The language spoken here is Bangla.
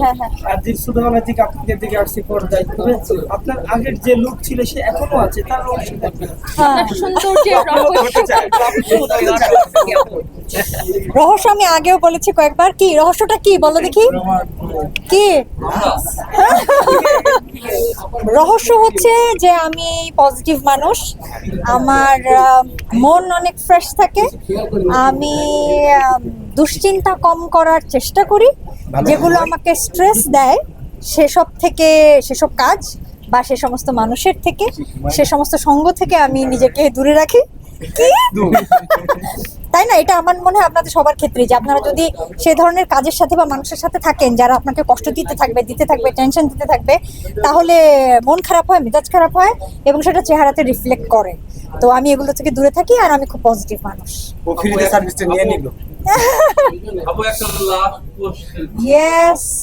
হ্যাঁ, হ্যাঁ। আপনাদের দিকে আসছে পর্দায় আপনার আগের যে লুক ছিল সে এখনও আছে? তার? হ্যাঁ রহস্য। আমি আগেও বলেছি কয়েকবার। কি রহস্যটা কি? বলো দেখি। কি? রহস্য হচ্ছে যে আমি পজিটিভ মানুষ। আমার মন অনেক ফ্রেশ থাকে। আমি দুশ্চিন্তা কম করার চেষ্টা করি যেগুলো আমাকে স্ট্রেস দেয় সেসব থেকে সেসব কাজ বা সে সমস্ত মানুষের থেকে সে সমস্ত সঙ্গ থেকে আমি নিজেকে দূরে রাখি। কি? তাই না? এটা আমার মনে হয় আপনাদের সবার ক্ষেত্রে যে আপনারা যদি সে ধরনের কাজের সাথে বা মানুষের সাথে থাকেন যারা আপনাকে কষ্ট দিতে থাকবে দিতে থাকবে টেনশন দিতে থাকবে তাহলে মন খারাপ হয় মেজাজ খারাপ হয় এবং সেটা চেহারাতে রিফ্লেক্ট করে। তো আমি এগুলো থেকে দূরে থাকি আর আমি খুব পজিটিভ মানুষ। How about the question? Yes.